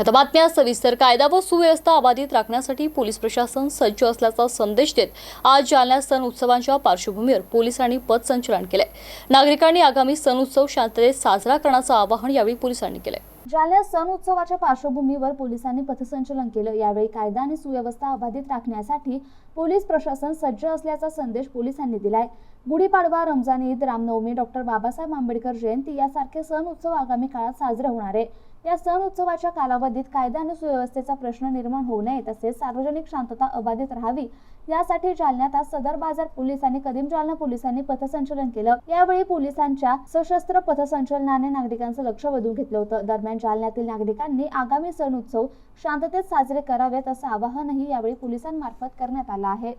आता बातम्या सविस्तर कायदा व सुव्यवस्था अबाधित राखण्यासाठी पोलीस प्रशासन सज्ज असल्याचा संदेश देत आज जालन्यात सण उत्सवांच्या पार्श्वभूमीवर पोलिसांनी पथसंचलन केले नागरिकांनी आगामी सण उत्सव शांततेत साजरा करण्याचं आवाहन यावेळी पोलिसांनी केले जालन्यात सण उत्सवाच्या पार्श्वभूमीवर पोलिसांनी पथसंचलन केलं. यावेळी कायदा आणि सुव्यवस्था अबाधित राखण्यासाठी पोलीस प्रशासन सज्ज असल्याचा संदेश पोलिसांनी दिलाय. गुढीपाडवा रमजान ईद रामनवमी डॉक्टर बाबासाहेब आंबेडकर जयंती यासारखे सण उत्सव आगामी काळात साजरे होणार आहे. या सण उत्सवाच्या कालावधीत कायदा आणि सुव्यवस्थेचा प्रश्न निर्माण होऊ नये तसेच सार्वजनिक शांतता अबाधित राहावी यासाठी जालन्यात आज सदर बाजार पोलीस आणि कदीम जालना पोलिसांनी पथसंचलन केलं. यावेळी पोलिसांच्या सशस्त्र पथसंचलनाने नागरिकांचं लक्ष वेधून घेतलं होतं. दरम्यान जालन्यातील नागरिकांनी आगामी सण उत्सव शांततेत साजरे करावेत असं आवाहनही यावेळी पोलिसांमार्फत करण्यात आलं आहे.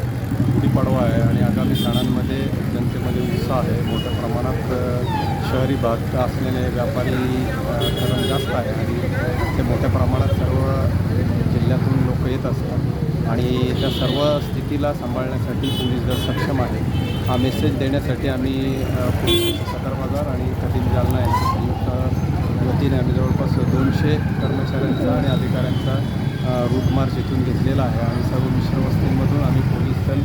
गुढीपाडवा आहे आणि आगामी सणांमध्ये जनतेमध्ये उत्साह आहे. मोठ्या प्रमाणात शहरी भाग असलेले व्यापारी अ, जास्त आहे आणि ते मोठ्या प्रमाणात सर्व जिल्ह्यातून लोक येत असतात. आणि त्या सर्व स्थितीला सांभाळण्यासाठी पोलीस दल सक्षम आहे. हा मेसेज देण्यासाठी आम्ही पोलीस सदर बाजार आणि कठीण जालना यांच्या संयुक्त वतीने आम्ही जवळपास दोनशे कर्मचाऱ्यांचा आणि अधिकाऱ्यांचा अ, रूट मार्च इथून घेतलेला आहे. आणि सर्व मिश्र वस्तींमधून आम्ही पोलीस दल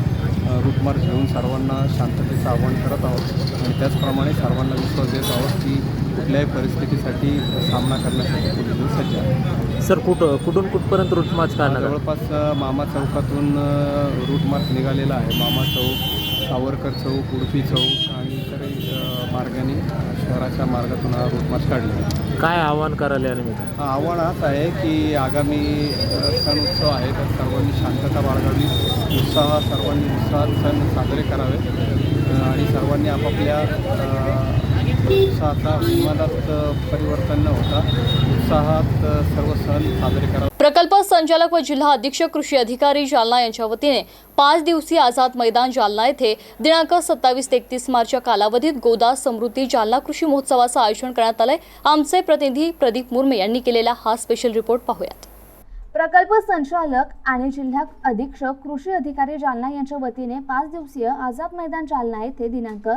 मार्च घेऊन सर्वांना शांततेचं आवाहन करत आहोत. आणि त्याचप्रमाणे सर्वांना विश्वास देत आहोत की कुठल्याही परिस्थितीसाठी सामना करण्यासाठी पोलीस सज्ज आहे. सर कुठं कुठून कुठपर्यंत रूट मार्च करणार आहे? जवळपास मामा चौकातून अ, रूट मार्च निघालेला आहे. मामा चौक सावरकर चौक उडपी चौक आणि इतरही मार्गाने शहराच्या मार्गातून हा रूट मार्च काढलेला आहे. काय आव्हान करायला यानिमित्त आव्हान हाच आहे की आगामी सण उत्सव आहे तर सर्वांनी शांतता बाळगावी उत्साह सर्वांनी उत्साहात सण साजरे करावे आणि सर्वांनी आपापल्या उत्साहाचा अ, परिवर्तन न होता उत्साहात सर्व सण साजरे करावे. प्रकल्प संचालक व जिल्हा अधीक्षक कृषी अधिकारी जालना यांच्या वतीने पाच दिवसीय आझाद मैदान जालना येथे दिनांक सत्तावीस ते एकतीस मार्चच्या कालावधीत गोदा समृद्धी जालना कृषी महोत्सवाचं आयोजन करण्यात आलंय. आमचे प्रतिनिधी प्रदीप मुर्मे यांनी केलेला हा स्पेशल रिपोर्ट पाहूयात. प्रकल्प संचालक आणि जिल्हा अधीक्षक कृषी अधिकारी जालना यांच्या वतीने पाच दिवसीय आझाद मैदान जालना येथे दिनांक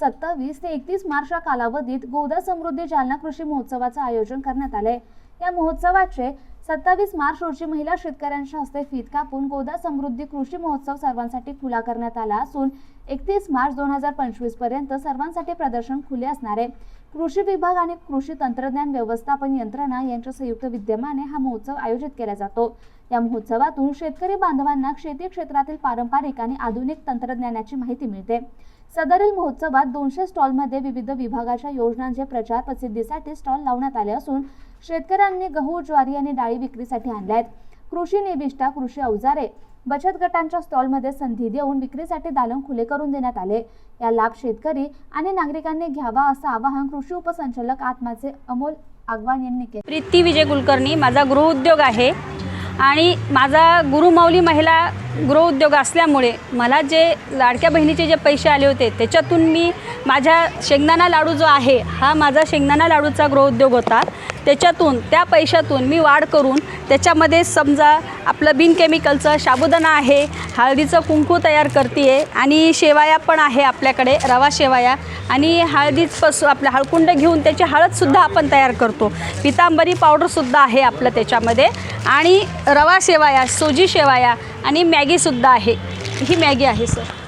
सत्तावीस ते एकतीस मार्चच्या कालावधीत गोदा समृद्धी जालना कृषी महोत्सवाचं आयोजन करण्यात आलंय. या महोत्सवाचे सत्तावीस मार्च रोजी महिला शेतकऱ्यांच्या हस्ते फीत कापून गोदा समृद्धी कृषी महोत्सव सर्वांसाठी खुला करण्यात आला असून एकतीस मार्च दोन हजार पंचवीसपर्यंत सर्वांसाठी प्रदर्शन खुले असणार आहे कृषी विभाग आणि कृषी तंत्रज्ञान व्यवस्थापन यंत्रणा यांच्या संयुक्त विद्यमाने हा महोत्सव आयोजित केला जातो. या महोत्सवातून शेतकरी बांधवांना शेती क्षेत्रातील पारंपरिक आणि आधुनिक तंत्रज्ञानाची माहिती मिळते. सदरील महोत्सवात दोनशे स्टॉलमध्ये विविध विभागाच्या योजनांचे प्रचार प्रसिद्धीसाठी स्टॉल लावण्यात आले असून शेतकऱ्यांनी गहू ज्वारी आणि डाळी विक्रीसाठी आणल्या आहेत कृषी निविष्ठा कृषी अवजारे बचत गटांच्या स्टॉलमध्ये संधी देऊन विक्रीसाठी दालन खुले करून देण्यात आले. या लाभ शेतकरी आणि नागरिकांनी घ्यावा असं आवाहन कृषी उपसंचालक आत्माचे अमोल आगवान यांनी केले. प्रीती विजय कुलकर्णी माझा गृहउद्योग आहे आणि माझा गुरुमाऊली महिला गृहउद्योग असल्यामुळे मला जे लाडक्या बहिणीचे जे पैसे आले होते त्याच्यातून मी माझ्या शेंगदाणा लाडू जो आहे हा माझा शेंगदाणा लाडूचा गृहउद्योग होता. त्याच्यातून त्या पैशातून मी वाढ करून त्याच्यामध्ये समजा आपलं बिन केमिकलचं साबुदाणा आहे हळदीचं कुंकू तयार करते आहे आणि शेवाया पण आहे आपल्याकडे रवा शेवाया आणि हळदीचपासून आपलं हळकुंड घेऊन त्याची हळदसुद्धा आपण तयार करतो. पितांबरी पावडरसुद्धा आहे आपलं त्याच्यामध्ये आणि रवा शेवाया सोजी शेवाया आणि मॅगीसुद्धा आहे. ही मॅगी आहे सर.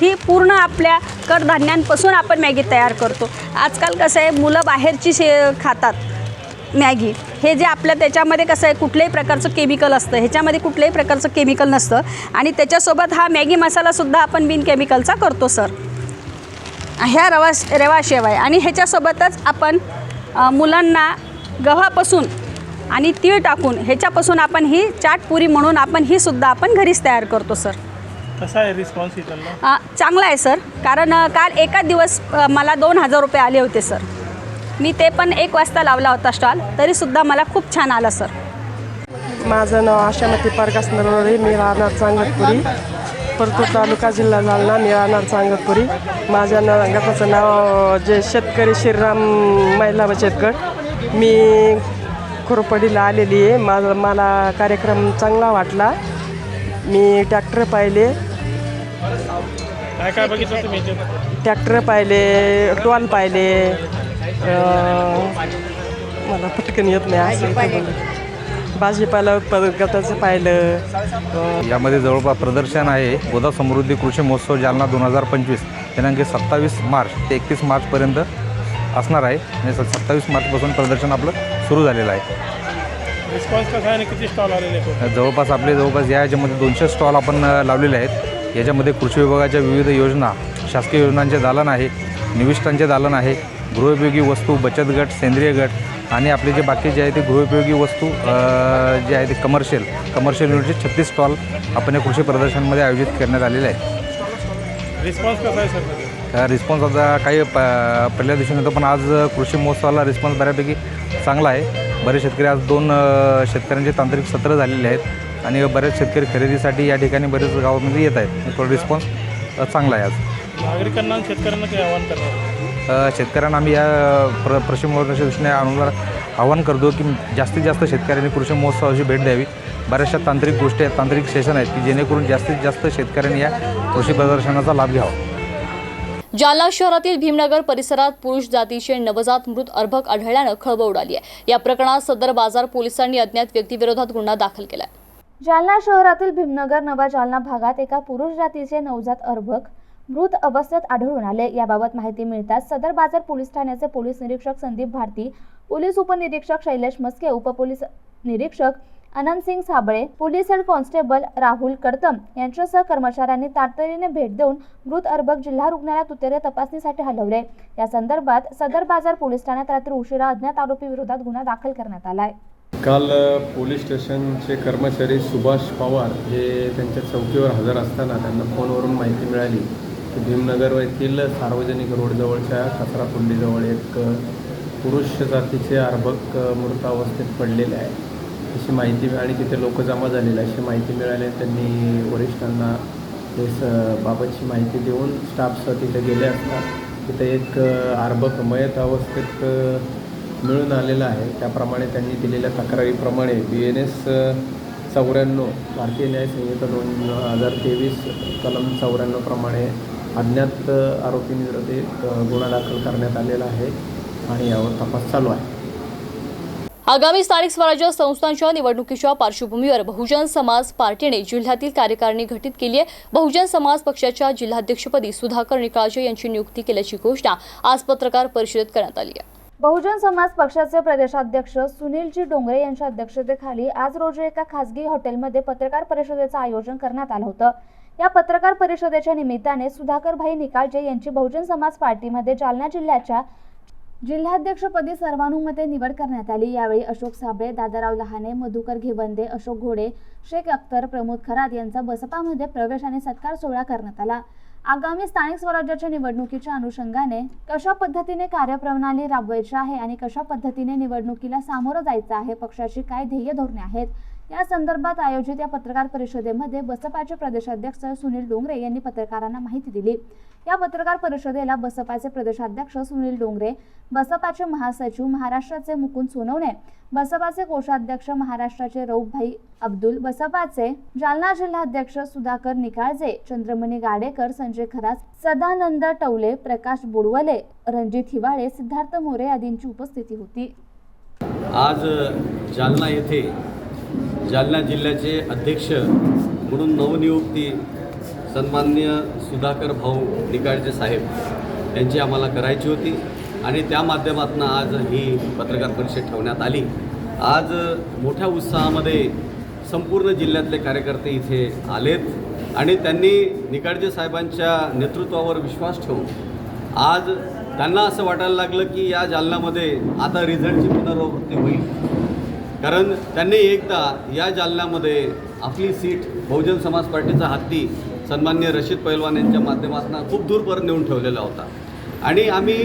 ही पूर्ण आपल्या कडधान्यांपासून आपण मॅगी तयार करतो. आजकाल कसं आहे मुलं बाहेरची शे खातात मॅगी. हे जे आपल्या त्याच्यामध्ये कसं आहे कुठल्याही प्रकारचं केमिकल असतं ह्याच्यामध्ये कुठल्याही प्रकारचं केमिकल नसतं आणि त्याच्यासोबत हा मॅगी मसालासुद्धा आपण बिन केमिकलचा करतो सर ह्या रवा रवा शेवाय आणि ह्याच्यासोबतच आपण मुलांना गव्हापासून आणि तीळ टाकून ह्याच्यापासून आपण ही चाटपुरी म्हणून आपण ही सुद्धा आपण घरीच तयार करतो सर कसा आहे रिस्पॉन्स इथला? चांगला आहे सर. कारण अ, काल एका दिवस अ, मला दोन हजार रुपये आले होते सर. मी ते पण एक वाजता लावला होता स्टॉल तरीसुद्धा मला खूप छान आला सर. माझं नाव आशामती प्रकाश नरवडे मी राहणार चांगतपुरी. परतूर तालुका जिल्हा जालना मी राहणार चांगतपुरी. माझ्या न गटाचं नाव जे शेतकरी श्रीराम महिला बचत गट. मी खुरपडीला आलेली आहे. माझा मला कार्यक्रम चांगला वाटला. मी ट्रॅक्टर पाहिले. काय काय बघितलं तुम्ही ट्रॅक्टर पाहिले टॉल पाहिले अं, मला पटकन येत नाही असं इथं बोललं. भाजीपाला उत्पादन गटाचं पाहिलं. अं, यामध्ये जवळपास प्रदर्शन आहे. गोदा समृद्धी कृषी महोत्सव जालना दोन हजार पंचवीस दिनांक सत्तावीस मार्च ते एकतीस मार्चपर्यंत असणार आहे. आणि सत्तावीस मार्चपासून प्रदर्शन आपलं सुरू झालेलं आहे. रिस्पॉन्स कसा आहे आणि किती स्टॉल आलेले आहेत? जवळपास आपले जवळपास या याच्यामध्ये दोनशे स्टॉल आपण अ, लावलेले आहेत. याच्यामध्ये कृषी विभागाच्या विविध योजना शासकीय योजनांचे दालन आहे निविष्ठांचे दालन आहे गृहोपयोगी वस्तू बचत गट सेंद्रिय गट आणि आपले जे बाकी जे आहे ते गृहोपयोगी वस्तू जे आहे ते कमर्शियल कमर्शियल युनिटचे छत्तीस स्टॉल आपण या कृषी प्रदर्शनमध्ये आयोजित करण्यात आलेले आहेत. रिस्पॉन्स कसा आहे सर? रिस्पॉन्स आता काही प पहिल्या दिवशी नव्हतं पण आज कृषी महोत्सवाला रिस्पॉन्स बऱ्यापैकी चांगला आहे. बरेच शेतकरी आज दोन शेतकऱ्यांचे तांत्रिक सत्र झालेले आहेत. आणि बरेच शेतकरी खरेदीसाठी या ठिकाणी बरेच गावामध्ये येत आहेत. थोडा रिस्पॉन्स चांगला आहे आज. नागरिकांना शेतकऱ्यांना काही आवाहन करणार शेतकऱ्यांना आम्ही या प्र कृषी महोत्सवाच्या दृष्टीने अनुसार आवाहन करतो की जास्तीत जास्त शेतकऱ्यांनी कृषी महोत्सवाची भेट द्यावी. बऱ्याचशा तांत्रिक गोष्टी आहेत तांत्रिक सेशन आहेत की जेणेकरून जास्तीत जास्त शेतकऱ्यांनी या कृषी प्रदर्शनाचा लाभ घ्यावा. जालना शहरातील भीमनगर परिसरात पुरुष जातीचे नवजात मृत अर्भक आढळल्यानं खळबळ उडाली आहे. या प्रकरणात सदर बाजार पोलिसांनी अज्ञात व्यक्तीविरोधात गुन्हा दाखल केलाय. जालना शहरातील भीमनगर नवा जालना भागात एका पुरुष जातीचे नवजात अर्भक मृत अवस्थेत आढळून आले. याबाबत माहिती मिळताच सदर बाजार पोलीस ठाण्याचे पोलीस निरीक्षक संदीप भारती पोलीस उपनिरीक्षक शैलेश मस्के उपपोलीस निरीक्षक Anantsingh Sable police head constable Rahul Kadtam यांच्यासह कर्मचाऱ्यांनी तातडीने भेट देऊन मृत अर्भक जिल्हा रुग्णालयात उतरे तपासणीसाठी हलवले. या संदर्भात सदर बाजार पोलीस ठाण्यात रात्री उशिरा अज्ञात आरोपी विरोधात गुन्हा दाखल करण्यात आलाय. काल पोलीस स्टेशनचे कर्मचारी सुभाष पवार हे त्यांच्या चौकीवर हजर असताना त्यांना फोनवरून माहिती मिळाली की भीमनगर येथील सार्वजनिक रोडजवळच्या कचरा कुंडीजवळ एक पुरुष जातीचे अर्भक मृतावस्थेत मृत अवस्थेत पडलेले आहे. अशी माहिती आणि तिथे लोक जमा झालेले अशी माहिती मिळाली. त्यांनी वरिष्ठांना ते स बाबतची माहिती देऊन स्टाफसह तिथे गेले असता तिथे एक अर्भक मयत अवस्थेत मिळून आलेला आहे. त्याप्रमाणे त्यांनी दिलेल्या तक्रारीप्रमाणे बी एन एस चौऱ्याण्णव भारतीय न्याय संहिता दोन हजार तेवीस कलम चौऱ्याण्णवप्रमाणे अज्ञात आरोपींविरोधी गुन्हा दाखल करण्यात आलेला आहे आणि यावर तपास चालू आहे. आगामी स्थानिक स्वराज्य संस्थांच्या निवडणुकीच्या पार्श्वभूमीवर बहुजन समाज पार्टीने जिल्ह्यातील कार्यकारिणी घटित केली आहे. बहुजन समाज पक्षाच्या जिल्हाध्यक्षपदी सुधाकर निकाळजे यांची नियुक्ती केल्याची घोषणा आज पत्रकार परिषदेत करण्यात आली आहे. बहुजन समाज पक्षाचे प्रदेशाध्यक्ष सुनीलजी डोंगरे यांच्या अध्यक्षतेखाली आज रोजी एका खासगी हॉटेलमध्ये पत्रकार परिषदेचं आयोजन करण्यात आलं होतं. या पत्रकार परिषदेच्या निमित्ताने सुधाकरभाई निकाळजे यांची बहुजन समाज पार्टीमध्ये जालना जिल्ह्याच्या जिल्हाध्यक्षपदी सर्वानुमते निवड करण्यात आली. यावेळी अशोक साबळे दादाराव लहाने मधुकर घेवंदे अशोक घोडे शेख अख्तर प्रमोद खरात यांचा बसपामध्ये प्रवेश आणि सत्कार सोहळा करण्यात आला. आगामी स्थानिक स्वराज्याच्या निवडणुकीच्या अनुषंगाने कशा पद्धतीने कार्यप्रणाली राबवायची आहे आणि कशा पद्धतीने निवडणुकीला सामोरं जायचं आहे पक्षाची काय ध्येय धोरणे आहेत या संदर्भात आयोजित या पत्रकार परिषदेमध्ये बसपाचे प्रदेशाध्यक्ष सुनील डोंगरे यांनी पत्रकारांना माहिती दिली. या पत्रकार परिषदेला बसपाचे प्रदेशाध्यक्ष सुनील डोंगरे बसपाचे महासचिव महाराष्ट्राचे मुकुंद सोनवणे बसपाचे कोषाध्यक्ष महाराष्ट्राचे रौफभाई अब्दुल बसपाचे जालना जिल्हाध्यक्ष सुधाकर निकाळजे चंद्रमणी गाडेकर संजय खरास सदानंद टवले प्रकाश बोडवले रणजित हिवाळे सिद्धार्थ मोरे आदींची उपस्थिती होती. आज जालना येथे जालना जिल्ह्याचे अध्यक्ष म्हणून नवनियुक्ती सन्मान्य सुधाकर भाऊ निकाळजे साहेब यांची आम्हाला करायची होती आणि त्या माध्यमातून आज ही पत्रकार परिषद ठेवण्यात आली. आज मोठ्या उत्साहामध्ये संपूर्ण जिल्ह्यातले कार्यकर्ते इथे आलेत आणि त्यांनी निकाळजे साहेबांच्या नेतृत्वावर विश्वास ठेवून आज त्यांना असं वाटायला लागलं की या जालन्यामध्ये आता रिझल्टची पुनरावृत्ती होईल. कारण त्यांनी एकदा या जालन्यामध्ये आपली सीट बहुजन समाज पार्टीचा हत्ती सन्मान्य रशीद पैलवान यांच्या माध्यमातून खूप दूरपर्यंत नेऊन ठेवलेला होता. आणि आम्ही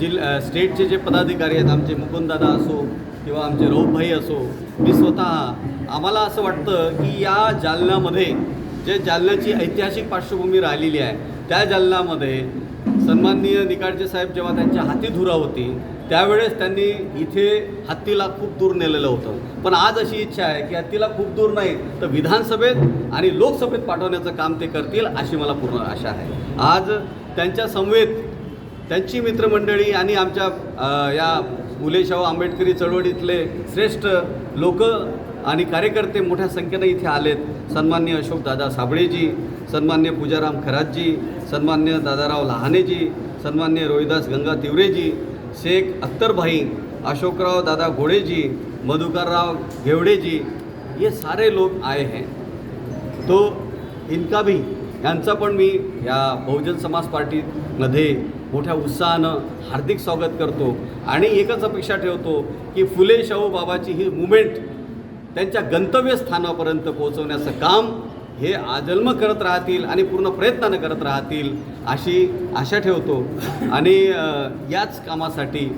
जिल स्टेटचे जे पदाधिकारी आहेत आमचे मुकुंददादा असो किंवा आमचे रौफभाई असो मी स्वतः आम्हाला असं वाटतं की या जालन्यामध्ये जे जालन्याची ऐतिहासिक पार्श्वभूमी राहिलेली आहे त्या जालन्यामध्ये सन्माननीय निकाळजे साहेब जेव्हा त्यांच्या हाती धुरा होती त्यावेळेस त्यांनी इथे हत्तीला खूप दूर नेलेलं होतं. पण आज अशी इच्छा आहे की हत्तीला खूप दूर नाही तर विधानसभेत आणि लोकसभेत पाठवण्याचं काम ते करतील अशी मला पूर्ण आशा आहे. आज त्यांच्या समवेत त्यांची मित्रमंडळी आणि आमच्या या फुले शाहू आंबेडकरी चळवळीतले श्रेष्ठ लोक आणि कार्यकर्ते मोठ्या संख्येनं इथे आलेत. सन्मान्य अशोकदादा साबळेजी सन्मान्य पूजाराम खरातजी सन्मान्य दादाराव लहानेजी सन्मान्य रोहिदास गंगा तिवरेजी शेख अख्तरभाई अशोकराव दादा घोड़ेजी मधुकरराव घेवडेजी ये सारे लोग आए हैं। तो इनका भी यांचा पण मी या बहुजन समाज पार्टीमध्ये मोठ्या उत्साहानं हार्दिक स्वागत करतो आणि एकच अपेक्षा ठेवतो की फुले शाहू बाबाची ही मुवमेंट त्यांच्या गंतव्यस्थानापर्यंत पोहोचवण्याचं काम हे आजन्म करत राहतील आणि पूर्ण प्रयत्नानं करत राहतील अशी आशा ठेवतो. आणि याच कामासाठी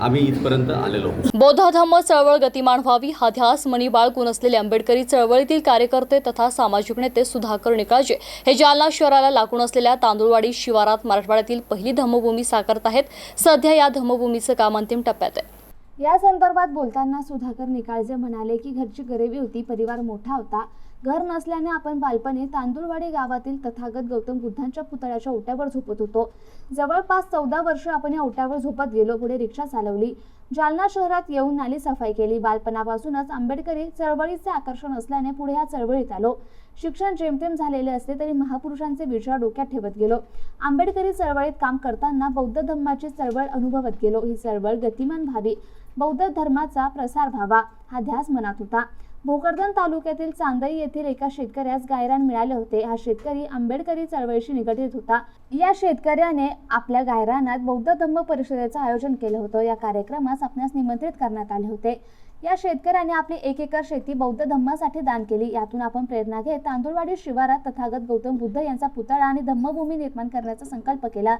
आम्ही इथपर्यंत आलेलो आहोत. बौद्ध धम्म चळवळ गतिमान व्हावी हा ध्यास मनी बाळगून असलेले आंबेडकरी चळवळीतील कार्यकर्ते तथा सामाजिक नेते सुधाकर निकाळजे हे जालना शहराला लागून असलेल्या तांदूळवाडी शिवारात मराठवाड्यातील पहिली धम्मभूमी साकारत आहेत. सध्या या धम्मभूमीचं काम अंतिम टप्प्यात आहे. या संदर्भात बोलताना सुधाकर निकाळजे म्हणाले की घरची गरिबी होती परिवार मोठा होता. घर नसल्याने आपण बालपणी तांदूळवाडी गावातील तथागत गौतम बुद्धांच्या पुतळ्याच्या ओट्यावर झोपत होतो. जवळपास चौदा वर्ष आपण या ओट्यावर झोपत गेलो पुढे रिक्षा चालवली. जालना शहरात येऊन नाली सफाई केली. बालपणापासूनच आंबेडकरी चळवळीचे आकर्षण असल्याने पुढे या चळवळीत आलो. शिक्षण जेमतेम झालेले असले तरी महापुरुषांचे विचार डोक्यात ठेवत गेलो. आंबेडकरी चळवळीत काम करताना बौद्ध धर्माची चळवळ अनुभवत गेलो. ही चळवळ गतिमान व्हावी. बौद्ध धर्माचा प्रसार व्हावा हा ध्यास मनात होता. भोकरदन तालुक्यातील चांदई येथील एका शेतकऱ्यास गायरान मिळाले होते. हा शेतकरी आंबेडकरी चळवळीशी निगडीत होता. या शेतकऱ्याने आपल्या गायरानात बौद्ध धम्म परिषदेचं आयोजन केलं होतं. या कार्यक्रमास आपणास निमंत्रित करण्यात आले होते. या शेतकऱ्याने आपली एक एकर शेती बौद्ध धम्मासाठी दान केली. यातून आपण प्रेरणा घेत तांदूळवाडी शिवारात तथागत गौतम बुद्ध यांचा पुतळा आणि धम्मभूमी निर्माण करण्याचा संकल्प केला.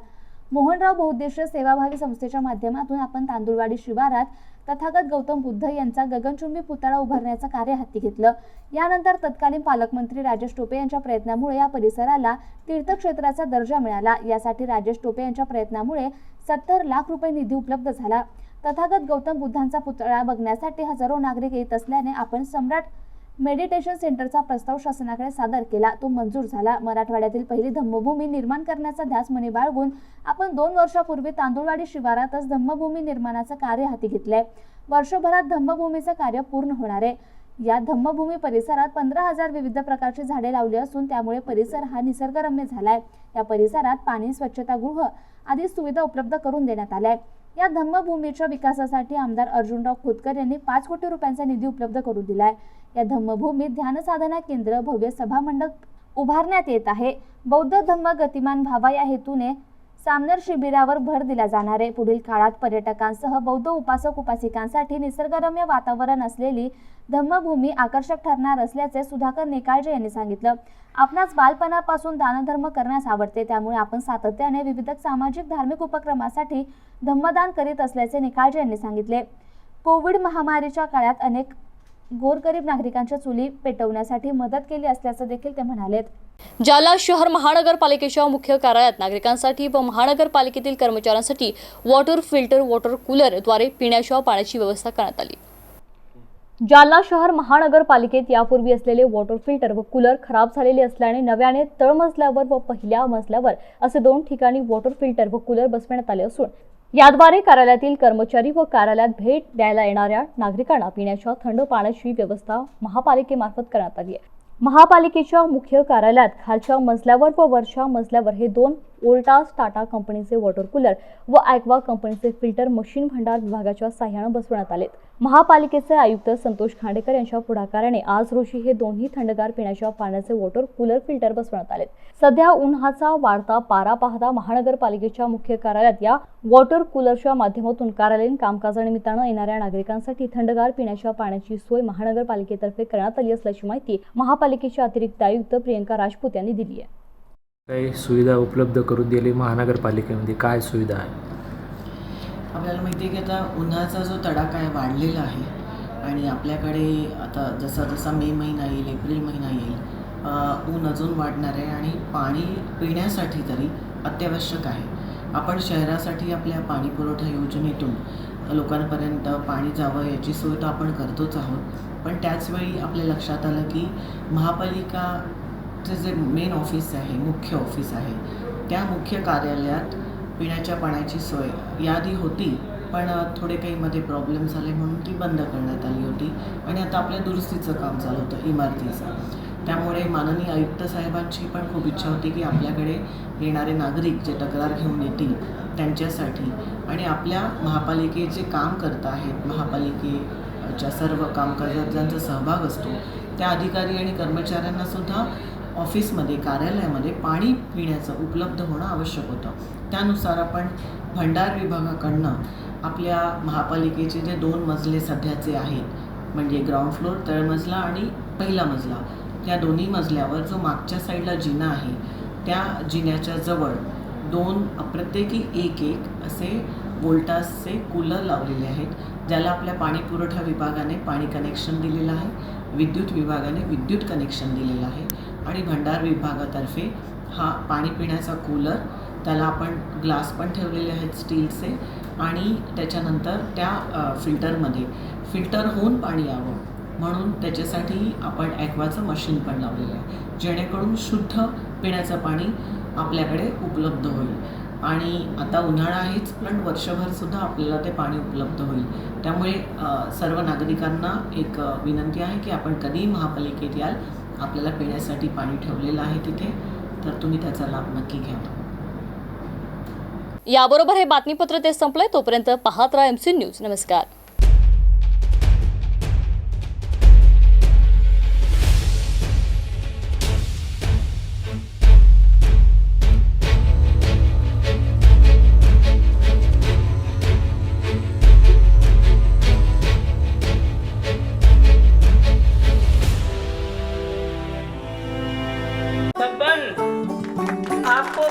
मोहनराव बहुद्देशीय सेवाभावी संस्थेच्या माध्यमातून आपण तांदूळवाडी शिवारात तथागत गौतम बुद्ध यांचा गगनचुंबी पुतळा उभारण्याचं कार्य हाती घेतलं. यानंतर तत्कालीन पालकमंत्री राजेश टोपे यांच्या प्रयत्नामुळे या परिसराला तीर्थक्षेत्राचा दर्जा मिळाला. यासाठी राजेश टोपे यांच्या प्रयत्नामुळे सत्तर लाख रुपये निधी उपलब्ध झाला. तथागत गौतम बुद्धांचा पुतळा बघण्यासाठी हजारो नागरिक येत असल्याने आपण सम्राट मेडिटेशन सेंटरचा प्रस्ताव शासनाकडे सादर केला. तो मंजूर झाला. मराठवाड्यातील पहिली धम्मभूमी निर्माण करण्याचा ध्यास मनी बाळगून आपण दोन वर्षापूर्वी तांदूळवाडी शिवारातच धम्मभूमी निर्माणाचं कार्य हाती घेतलंय. वर्षभरात धम्मभूमीचं कार्य पूर्ण होणार आहे. या धम्मभूमी परिसरात पंधरा हजार विविध प्रकारची झाडे लावली असून त्यामुळे परिसर हा निसर्गरम्य झालाय. या परिसरात पाणी स्वच्छतागृह आदी सुविधा उपलब्ध करून देण्यात आल्या या धम्मभूमीच्या विकासासाठी आमदार अर्जुनराव खोतकर यांनी पाच कोटी रुपयांचा निधी उपलब्ध करून दिलाय. या धम्मभूमीत ध्यानसाधना केंद्र भव्य सभामंडप उभारण्यात येत आहे. बौद्ध धम्म गतिमान व्हावा या हेतूने सामनेर शिबिरावर भर दिला जाणार आहे. पुढील काळात पर्यटकांसह बौद्ध उपासक उपासिकांसाठी निसर्गरम्य वातावरण असलेली धम्मभूमी आकर्षक ठरणार असल्याचे सुधाकर निकाळजे यांनी सांगितलं. आपणास बालपणापासून दानधर्म करण्यास आवडते त्यामुळे आपण सातत्याने विविध सामाजिक धार्मिक उपक्रमासाठी धम्मदान करीत असल्याचे निकाळजे यांनी सांगितले. कोविड महामारीच्या काळात अनेक गोरगरीब नागरिकांच्या चुली पेटवण्यासाठी मदत केली असल्याचं देखील ते म्हणालेत. जालना शहर महानगरपालिकेच्या मुख्य कार्यालयात नागरिकांसाठी व महानगरपालिकेतील कर्मचाऱ्यांसाठी वॉटर फिल्टर वॉटर कूलरद्वारे पिण्याच्या पाण्याची व्यवस्था करण्यात आली. जालना शहर महानगरपालिकेत यापूर्वी असलेले वॉटर फिल्टर व कूलर खराब झालेले असल्याने नव्याने तळमजल्यावर व पहिल्या मजल्यावर असे दोन ठिकाणी वॉटर फिल्टर व कूलर बसवण्यात आले असून याद्वारे कार्यालयातील कर्मचारी व कार्यालयात भेट द्यायला येणाऱ्या नागरिकांना पिण्याच्या थंड पाण्याची व्यवस्था महापालिकेमार्फत करण्यात आली आहे. महापालिकेच्या मुख्य कार्यालयात खालच्या मजल्यावर व वरच्या मजल्यावर हे दोन ओल्टास टाटा कंपनीचे वॉटर कूलर व ॲक्वा कंपनीचे फिल्टर मशीन भंडार विभागाच्या साह्यानं बसवण्यात आलेत. महापालिकेचे आयुक्त संतोष खांडेकर यांच्या पुढाकाराने आज रोजी हे दोन्ही थंडगार पिण्याच्या पाण्याचे वॉटर कूलर फिल्टर बसवण्यात आलेत. सध्या उन्हाचा वाढता पारा पाहता महानगरपालिकेच्या मुख्य कार्यालयात या वॉटर कूलरच्या माध्यमातून कार्यालयीन कामकाजानिमित्तानं येणाऱ्या नागरिकांसाठी थंडगार पिण्याच्या पाण्याची सोय महानगरपालिकेतर्फे करण्यात आली असल्याची माहिती महापालिकेचे अतिरिक्त आयुक्त प्रियंका राजपूत यांनी दिली आहे. काही सुविधा उपलब्ध करून दिली महानगरपालिकेमध्ये? काय सुविधा आहे? आपल्याला माहिती आहे की आता उन्हाचा जो तडाखा आहे वाढलेला आहे. आणि आपल्याकडे आता जसा जसा मे महिना येईल एप्रिल महिना येईल ऊन अजून वाढणार आहे आणि पाणी पिण्यासाठी तरी अत्यावश्यक आहे. आपण शहरासाठी आपल्या पाणी पुरवठा योजनेतून लोकांपर्यंत पाणी जावं याची सोय तर आपण करतोच आहोत. पण त्याचवेळी आपल्या लक्षात आलं की महापालिका चे जे मेन ऑफिस आहे मुख्य ऑफिस आहे त्या मुख्य कार्यालयात पिण्याच्या पाण्याची सोय यादी होती पण थोडे काही मध्ये प्रॉब्लेम झाले म्हणून ती बंद करण्यात आली होती आणि आता आपल्या दुरुस्तीचं काम चालू होतं इमारतीचं. त्यामुळे माननीय आयुक्त साहेबांची पण खूप इच्छा होती की आपल्याकडे येणारे नागरिक जे तक्रार घेऊन येतील त्यांच्यासाठी आणि आपल्या महापालिकेचे काम करत आहेत महापालिकेच्या सर्व कामकाजात ज्यांचा सहभाग असतो त्या अधिकारी आणि कर्मचाऱ्यांनासुद्धा ऑफिसमध्ये कार्यालयामध्ये पाणी पिण्याचं उपलब्ध होणं आवश्यक होतं. त्यानुसार आपण भंडार विभागाकडनं आपल्या महापालिकेचे जे दोन मजले सध्याचे आहेत म्हणजे ग्राउंड फ्लोअर तळमजला आणि पहिला मजला त्या दोन्ही मजल्यावर जो मागच्या साईडला जिना आहे त्या जिन्याच्या जवळ दोन प्रत्येकी एक एक असे वोल्टासचे कूलर लावलेले आहेत ज्याला आपल्या पाणी पुरवठा विभागाने पाणी कनेक्शन दिलेलं आहे विद्युत विभागाने विद्युत कनेक्शन दिलेलं आहे. आणि भंडार विभागातर्फे हा पाणी पिण्याचा कूलर त्याला आपण ग्लास पण ठेवलेले आहेत स्टीलचे आणि त्याच्यानंतर त्या फिल्टरमध्ये फिल्टर होऊन पाणी यावं. म्हणून त्याच्यासाठी आपण ॲक्वाचं मशीन पण लावलेलं आहे. जेणेकरून शुद्ध पिण्याचं पाणी आपल्याकडे उपलब्ध होईल. आणि आता उन्हाळा आहेच पण वर्षभरसुद्धा आपल्याला ते पाणी उपलब्ध होईल. त्यामुळे सर्व नागरिकांना एक विनंती आहे की आपण कधीही महापालिकेत याल आपल्याला पिण्यासाठी पाणी ठेवलेलं आहे तिथे तर तुम्ही त्याचा लाभ नक्की घ्या. याबरोबर हे बातमीपत्र ते संपलंय. तोपर्यंत पाहत राहा एमसी न्यूज नमस्कार.